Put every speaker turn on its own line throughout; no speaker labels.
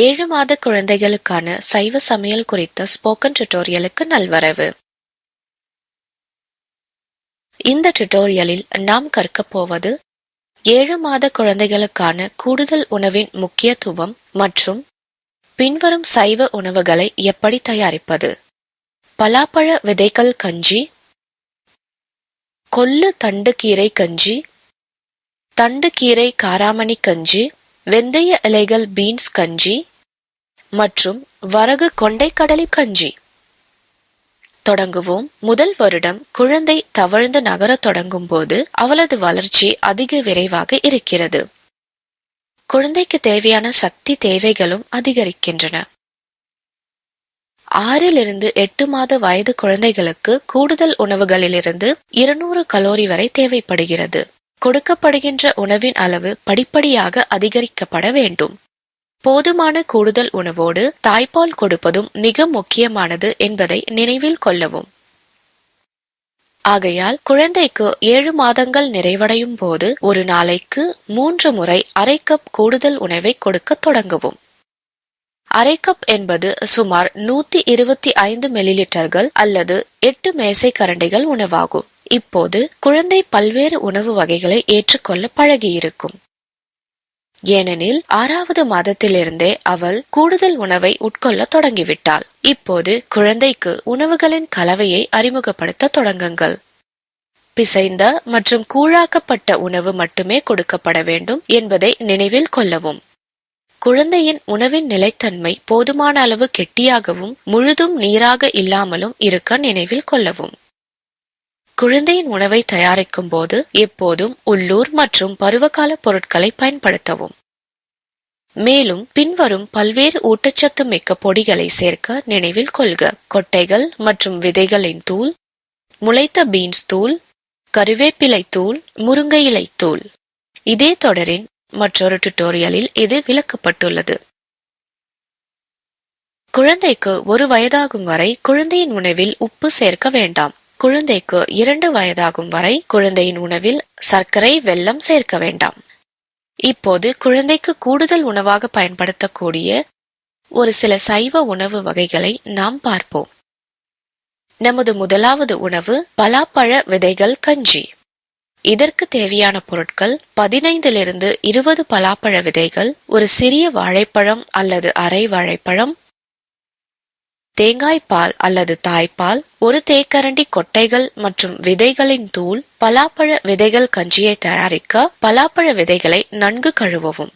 ஏழு மாத குழந்தைகளுக்கான சைவ சமையல் குறித்த ஸ்போக்கன் டுட்டோரியலுக்கு நல்வரவு. இந்த டுட்டோரியலில் நாம் கற்கப் போவது ஏழு மாத குழந்தைகளுக்கான கூடுதல் உணவின் முக்கியத்துவம் மற்றும் பின்வரும் சைவ உணவுகளை எப்படி தயாரிப்பது? பலாப்பழ விதைகள் கஞ்சி கொள்ளு தண்டு கீரை கஞ்சி தண்டு கீரை காராமணி கஞ்சி வெந்தய இலைகள் பீன்ஸ் கஞ்சி மற்றும் வரகு கொண்டைக்கடலை கஞ்சி. தொடங்குவோம். முதல் வருடம் குழந்தை தவழ்ந்து நகரத் தொடங்கும் போது அவளது வளர்ச்சி அதிக விரைவாக இருக்கிறது. குழந்தைக்கு தேவையான சக்தி தேவைகளும் அதிகரிக்கின்றன. ஆறிலிருந்து எட்டு மாத வயது குழந்தைகளுக்கு கூடுதல் உணவுகளிலிருந்து இருநூறு கலோரி வரை தேவைப்படுகிறது. கொடுக்கப்படுகின்ற உணவின் அளவு படிப்படியாக அதிகரிக்கப்பட வேண்டும். போதுமான கூடுதல் உணவோடு தாய்ப்பால் கொடுப்பதும் மிக முக்கியமானது என்பதை நினைவில் கொள்ளவும். ஆகையால் குழந்தைக்கு ஏழு மாதங்கள் நிறைவடையும் போது ஒரு நாளைக்கு மூன்று முறை அரை கப் கூடுதல் உணவை கொடுக்க தொடங்கவும். அரை கப் என்பது சுமார் நூத்தி இருபத்தி ஐந்து மில்லிலிட்டர்கள் அல்லது எட்டு மேசை கரண்டிகள் உணவாகும். இப்போது குழந்தை பல்வேறு உணவு வகைகளை ஏற்றுக்கொள்ள பழகியிருக்கும். ஏனெனில் ஆறாவது மாதத்திலிருந்தே அவள் கூடுதல் உணவை உட்கொள்ள தொடங்கிவிட்டாள். இப்போது குழந்தைக்கு உணவுகளின் கலவையை அறிமுகப்படுத்த தொடங்குங்கள். பிசைந்த மற்றும் கூழாக்கப்பட்ட உணவு மட்டுமே கொடுக்கப்பட வேண்டும் என்பதை நினைவில் கொள்ளவும். குழந்தையின் உணவின் நிலைத்தன்மை போதுமான அளவு கெட்டியாகவும் முழுதும் நீராக இல்லாமலும் இருக்க நினைவில் கொள்ளவும். குழந்தையின் உணவை தயாரிக்கும் போது எப்போதும் உள்ளூர் மற்றும் பருவகால பொருட்களை பயன்படுத்தவும். மேலும் பின்வரும் பல்வேறு ஊட்டச்சத்து மிக்க பொடிகளை சேர்க்க நினைவில் கொள்க. கொட்டைகள் மற்றும் விதைகளின் தூள் முளைத்த பீன்ஸ் தூள் கருவேப்பிலை தூள் முருங்கை இலை தூள். இதே தொடரின் மற்றொரு டுட்டோரியலில் இது விளக்கப்பட்டுள்ளது. குழந்தைக்கு ஒரு வயதாகும் வரை குழந்தையின் உணவில் உப்பு சேர்க்க வேண்டாம். குழந்தைக்கு இரண்டு வயதாகும் வரை குழந்தையின் உணவில் சர்க்கரை வெல்லம் சேர்க்க வேண்டாம். இப்போது குழந்தைக்கு கூடுதல் உணவாக பயன்படுத்தக்கூடிய ஒரு சில சைவ உணவு வகைகளை நாம் பார்ப்போம். நமது முதலாவது உணவு பலாப்பழ விதைகள் கஞ்சி. இதற்கு தேவையான பொருட்கள் பதினைந்திலிருந்து இருபது பலாப்பழ விதைகள் ஒரு சிறிய வாழைப்பழம் அல்லது அரை வாழைப்பழம் தேங்காய் பால் அல்லது தாய்ப்பால் ஒரு தேக்கரண்டி கொட்டைகள் மற்றும் விதைகளின் தூள் பலாப்பழ விதைகள் கஞ்சியை தயாரிக்க பலாப்பழ விதைகளை நன்கு கழுவவும்.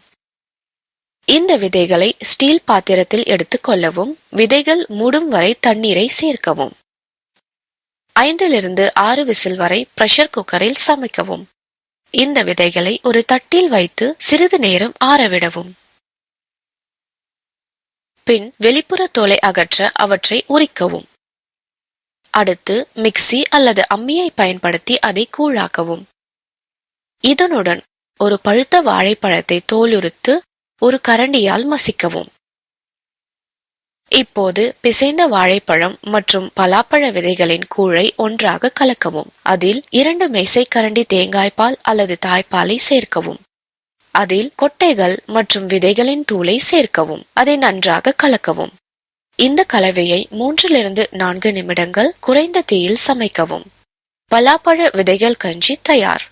இந்த விதைகளை ஸ்டீல் பாத்திரத்தில் எடுத்துக்கொள்ளவும் விதைகள் மூடும் வரை தண்ணீரை சேர்க்கவும். ஐந்திலிருந்து ஆறு விசில் வரை பிரஷர் குக்கரில் சமைக்கவும். இந்த விதைகளை ஒரு தட்டில் வைத்து சிறிது நேரம் ஆறவிடவும் பின் வெளிப்புற தோலை அகற்ற அவற்றை உரிக்கவும். அடுத்து மிக்சி அல்லது அம்மியை பயன்படுத்தி அதை கூழாக்கவும். இதனுடன் ஒரு பழுத்த வாழைப்பழத்தை தோலுரித்து ஒரு கரண்டியால் மசிக்கவும். இப்போது பிசைந்த வாழைப்பழம் மற்றும் பலாப்பழ விதைகளின் கூழை ஒன்றாக கலக்கவும். அதில் இரண்டு மேசைக்கரண்டி தேங்காய்பால் அல்லது தாய்ப்பாலை சேர்க்கவும். அதில் கொட்டைகள் மற்றும் விதைகளின் தூளை சேர்க்கவும் அதை நன்றாக கலக்கவும். இந்த கலவையை மூன்றிலிருந்து நான்கு நிமிடங்கள் குறைந்த தீயில் சமைக்கவும். பலாப்பழ விதைகள் கஞ்சி தயார்.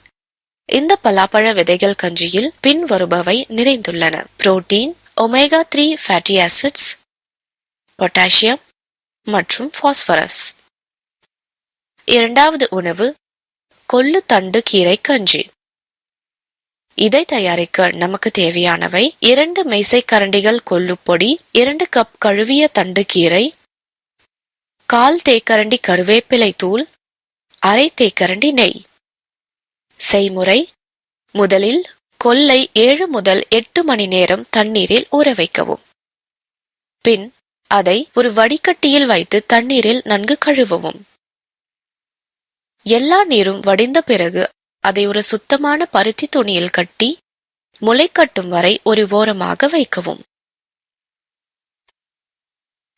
இந்த பலாப்பழ விதைகள் கஞ்சியில் பின்வருபவை நிறைந்துள்ளன. Protein omega three fatty acids potassium மற்றும் பாஸ்பரஸ். இரண்டாவது உணவு கொள்ளு தண்டு கீரை கஞ்சி. இதை தயாரிக்க நமக்கு தேவையானவை இரண்டு மெய்சை கரண்டிகள் கொல்லுப்பொடி இரண்டு கப் கழுவிய தண்டு கீரை கால் தேக்கரண்டி கருவேப்பிலை தூள் அரை தேக்கரண்டி நெய். செய்முறை முதலில் கொல்லை ஏழு முதல் எட்டு மணி நேரம் தண்ணீரில் ஊற வைக்கவும். பின் அதை ஒரு வடிகட்டியில் வைத்து தண்ணீரில் நன்கு கழுவவும். எல்லா நீரும் வடிந்த பிறகு அதை ஒரு சுத்தமான பருத்தி துணியில் கட்டி முளை கட்டும் வரை ஒரு ஓரமாக வைக்கவும்.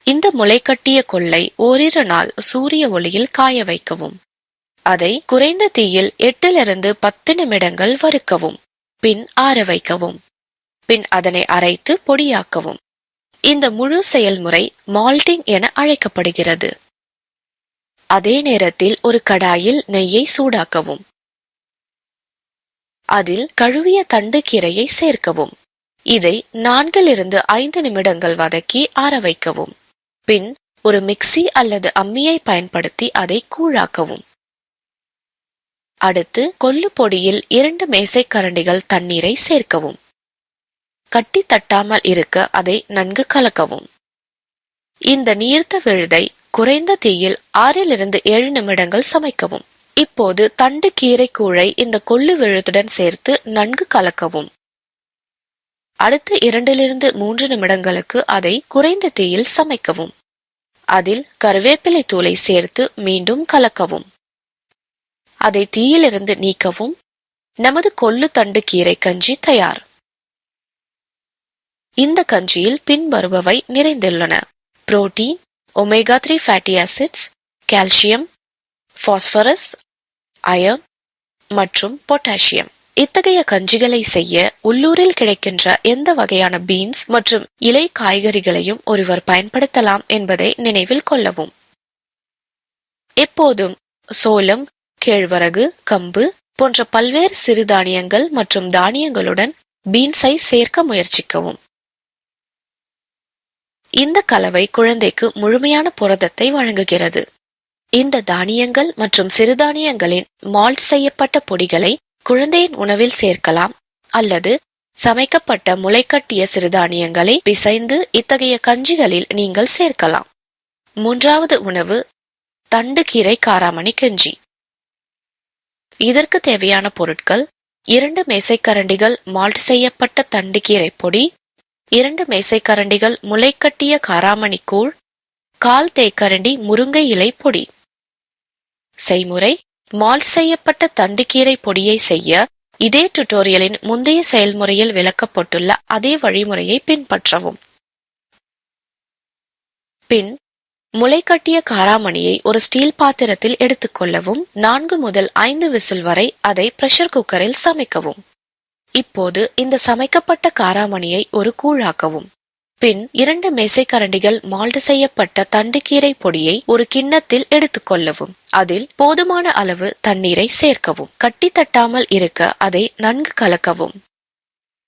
இந்த முளைக்கட்டிய கொள்ளை ஓரிரு நாள் சூரிய ஒளியில் காய வைக்கவும். அதை குறைந்த தீயில் எட்டிலிருந்து பத்து நிமிடங்கள் வறுக்கவும். பின் ஆற வைக்கவும். பின் அதனை அரைத்து பொடியாக்கவும். இந்த முழு செயல்முறை மால்டிங் என அழைக்கப்படுகிறது. அதே நேரத்தில் ஒரு கடாயில் நெய்யை சூடாக்கவும். அதில் கழுவிய தண்டு கீரையை சேர்க்கவும். இதை நான்கிலிருந்து ஐந்து நிமிடங்கள் வதக்கி ஆற வைக்கவும். பின் ஒரு மிக்ஸி அல்லது அம்மியை பயன்படுத்தி அதை கூழாக்கவும். அடுத்து கொல்லு பொடியில் இரண்டு மேசைக்கரண்டிகள் தண்ணீரை சேர்க்கவும். கட்டி தட்டாமல் இருக்க அதை நன்கு கலக்கவும். இந்த நீர்த்த விழுதை குறைந்த தீயில் ஆறிலிருந்து ஏழு நிமிடங்கள் சமைக்கவும். இப்போது தண்டு கீரை கூழை இந்த கொள்ளு விழுத்துடன் சேர்த்து நன்கு கலக்கவும். அடுத்த இரண்டிலிருந்து மூன்று நிமிடங்களுக்கு அதை குறைந்த தீயில் சமைக்கவும். அதில் கருவேப்பிலை தூளை சேர்த்து மீண்டும் கலக்கவும். அதை தீயிலிருந்து நீக்கவும். நமது கொள்ளு தண்டு கீரை கஞ்சி தயார். இந்த கஞ்சியில் பின்வருபவை நிறைந்துள்ளன. Protein omega three fatty acids calcium phosphorus iron மற்றும் பொட்டாசியம். இத்தகைய கஞ்சிகளை செய்ய உள்ளூரில் கிடைக்கின்ற எந்த வகையான பீன்ஸ் மற்றும் இலை காய்கறிகளையும் ஒருவர் பயன்படுத்தலாம் என்பதை நினைவில் கொள்ளவும். எப்போதும் சோளம் கேழ்வரகு கம்பு போன்ற பல்வேறு சிறுதானியங்கள் மற்றும் தானியங்களுடன் பீன்ஸை சேர்க்க முயற்சிக்கவும். இந்த கலவை குழந்தைக்கு முழுமையான புரதத்தை வழங்குகிறது. இந்த தானியங்கள் மற்றும் சிறுதானியங்களின் மால்ட் செய்யப்பட்ட பொடிகளை குழந்தையின் உணவில் சேர்க்கலாம். அல்லது சமைக்கப்பட்ட முளைக்கட்டிய சிறுதானியங்களை பிசைந்து இத்தகைய கஞ்சிகளில் நீங்கள் சேர்க்கலாம். மூன்றாவது உணவு தண்டு கீரை காராமணி கஞ்சி. இதற்கு தேவையான பொருட்கள் இரண்டு மேசைக்கரண்டிகள் மால்ட் செய்யப்பட்ட தண்டுக்கீரை பொடி இரண்டு மேசைக்கரண்டிகள் முளைக்கட்டிய காராமணி கூழ் கால் தேக்கரண்டி முருங்கை இலை பொடி. செய்முறை மால்ட் செய்யப்பட்ட தண்டுக்கீரை பொடியை செய்ய இதே டுட்டோரியலின் முந்தைய செயல்முறையில் விளக்கப்பட்டுள்ள அதே வழிமுறையை பின்பற்றவும். பின் முளைக்கட்டிய காராமணியை ஒரு ஸ்டீல் பாத்திரத்தில் எடுத்துக்கொள்ளவும் நான்கு முதல் ஐந்து விசில் வரை அதை பிரஷர் குக்கரில் சமைக்கவும். இப்போது இந்த சமைக்கப்பட்ட காராமணியை ஒரு கூழாக்கவும். பின் இரண்டு மேசைக்கரண்டிகள் மால்டு செய்யப்பட்ட தண்டுக்கீரை பொடியை ஒரு கிண்ணத்தில் எடுத்துக்கொள்ளவும் அதில் போதுமான அளவு தண்ணீரை சேர்க்கவும். கட்டி தட்டாமல் இருக்க அதை நன்கு கலக்கவும்.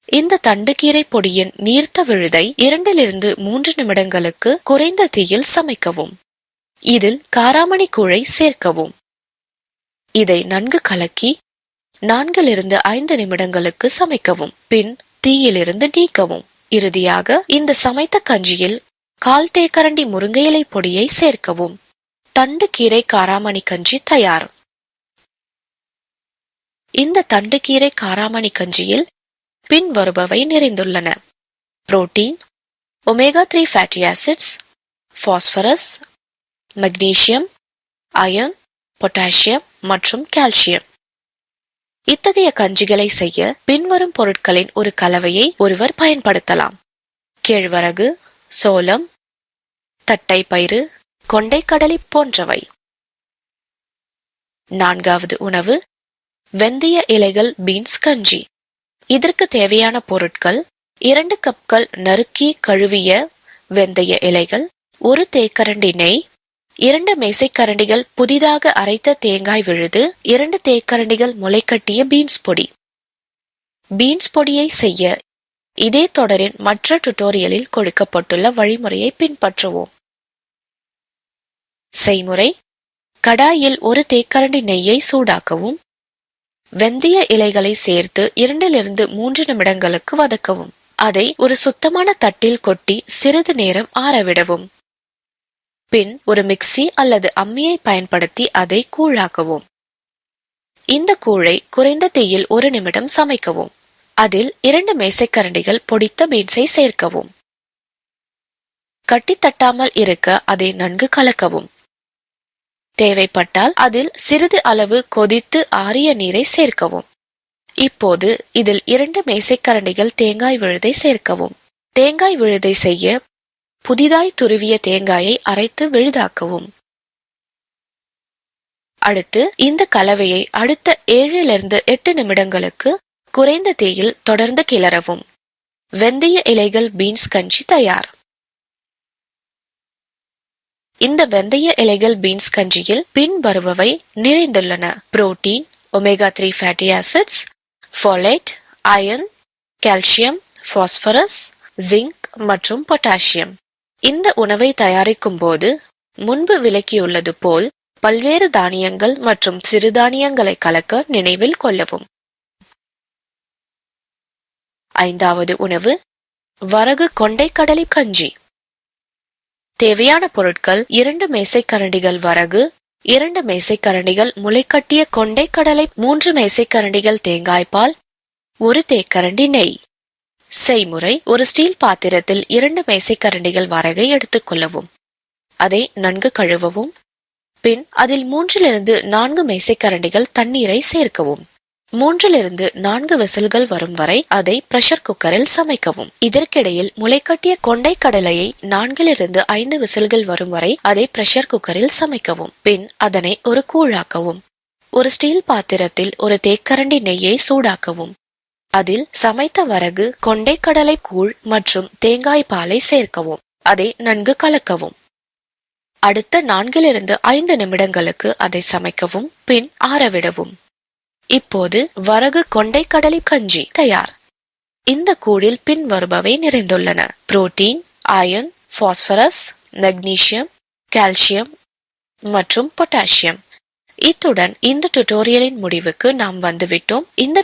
இந்த தண்டுக்கீரை பொடியின் நீர்த்த விழுதை இரண்டிலிருந்து மூன்று நிமிடங்களுக்கு குறைந்த தீயில் சமைக்கவும். இதில் காராமணி கூழை சேர்க்கவும். இதை நன்கு கலக்கி நான்கிலிருந்து ஐந்து நிமிடங்களுக்கு சமைக்கவும். பின் தீயிலிருந்து நீக்கவும். இறுதியாக இந்த சமைத்த கஞ்சியில் கால் தேக்கரண்டி முருங்கையிலை பொடியை சேர்க்கவும். தண்டு கீரை காராமணி கஞ்சி தயார். இந்த தண்டு கீரை காராமணி கஞ்சியில் பின்வருபவை நிறைந்துள்ளன. Protein omega three fatty acids phosphorus magnesium iron potassium மற்றும் கால்சியம். இத்தகைய கஞ்சிகளை செய்ய பின்வரும் பொருட்களின் ஒரு கலவையை ஒருவர் பயன்படுத்தலாம். கேழ்வரகு சோளம் தட்டை பயிறு கொண்டைக்கடலை போன்றவை. நான்காவது உணவு வெந்தய இலைகள் பீன்ஸ் கஞ்சி. இதற்கு தேவையான பொருட்கள் இரண்டு கப்கள் நறுக்கி கழுவிய வெந்தய இலைகள் ஒரு தேக்கரண்டி நெய் இரண்டு மேசைக்கரண்டிகள் புதிதாக அரைத்த தேங்காய் விழுது இரண்டு தேக்கரண்டிகள் முளைக்கட்டிய பீன்ஸ் பொடி. பீன்ஸ் பொடியை செய்ய இதே தொடரின் மற்ற டுட்டோரியலில் கொடுக்கப்பட்டுள்ள வழிமுறையை பின்பற்றுவோம். செய்முறை கடாயில் ஒரு தேக்கரண்டி நெய்யை சூடாக்கவும் வெந்தய இலைகளை சேர்த்து இரண்டிலிருந்து மூன்று நிமிடங்களுக்கு வதக்கவும். அதை ஒரு சுத்தமான தட்டில் கொட்டி சிறிது நேரம் ஆறவிடவும் பின் ஒரு மிக்ஸி அல்லது அம்மியை பயன்படுத்தி அதை கூழாக்கவும். இந்த கூழை குறைந்த தீயில் ஒரு நிமிடம் சமைக்கவும். அதில் இரண்டு மேசைக்கரண்டிகள் பொடித்த பீன்ஸை சேர்க்கவும். கட்டி தட்டாமல் இருக்க அதை நன்கு கலக்கவும். தேவைப்பட்டால் அதில் சிறிது அளவு கொதித்து ஆறிய நீரை சேர்க்கவும். இப்போது இதில் இரண்டு மேசைக்கரண்டிகள் தேங்காய் விழுதை சேர்க்கவும். தேங்காய் விழுதை செய்ய புதிதாய் துருவிய தேங்காயை அரைத்து விழுதாக்கவும். அடுத்து இந்த கலவையை அடுத்த ஏழிலிருந்து எட்டு நிமிடங்களுக்கு குறைந்த தீயில் தொடர்ந்து கிளறவும். வெந்தய இலைகள் பீன்ஸ் கஞ்சி தயார். இந்த வெந்தய இலைகள் பீன்ஸ் கஞ்சியில் பின்வருபவை நிறைந்துள்ளன. Protein omega three fatty acids folate iron calcium phosphorus zinc மற்றும் பொட்டாசியம் இந்த உணவை தயாரிக்கும் போது முன்பு விளக்கியுள்ளது போல் பல்வேறு தானியங்கள் மற்றும் சிறுதானியங்களை கலக்க நினைவில் கொள்ளவும். ஐந்தாவது உணவு வரகு கொண்டைக்கடலை கஞ்சி. தேவையான பொருட்கள் இரண்டு மேசைக்கரண்டிகள் வரகு இரண்டு மேசைக்கரண்டிகள் முளைக்கட்டிய கொண்டைக்கடலை மூன்று மேசைக்கரண்டிகள் தேங்காய்பால் ஒரு தேக்கரண்டி நெய். செய்முறை ஒரு ஸ்டீல் பாத்திரத்தில் இரண்டு மேசைக்கரண்டிகள் வரகை எடுத்துக்கொள்ளவும் அதை நன்கு கழுவவும். பின் அதில் மூன்றிலிருந்து நான்கு மேசைக்கரண்டிகள் தண்ணீரை சேர்க்கவும். மூன்றிலிருந்து நான்கு விசில்கள் வரும் வரை அதை பிரஷர் குக்கரில் சமைக்கவும். இதற்கிடையில் முளைக்கட்டிய கொண்டை கடலையை நான்கிலிருந்து ஐந்து விசில்கள் வரும் வரை அதை பிரஷர் குக்கரில் சமைக்கவும். பின் அதனை ஒரு கூழாக்கவும். ஒரு ஸ்டீல் பாத்திரத்தில் ஒரு தேக்கரண்டி நெய்யை சூடாக்கவும். அதில் சமைத்த வரகு கொண்டைக்கடலை கூழ் மற்றும் தேங்காய் பாலை சேர்க்கவும். அதை நன்கு கலக்கவும். அடுத்த நான்கிலிருந்து ஐந்து நிமிடங்களுக்கு அதை சமைக்கவும் பின் ஆறவிடவும். இப்போது வரகு கொண்டைக்கடலை கஞ்சி தயார். இந்த கூழில் பின் வருபவை நிறைந்துள்ளன. Protein iron phosphorus magnesium calcium மற்றும் பொட்டாசியம். இத்துடன் இந்த டுடோரியலின் முடிவுக்கு நாம் வந்துவிட்டோம். இந்த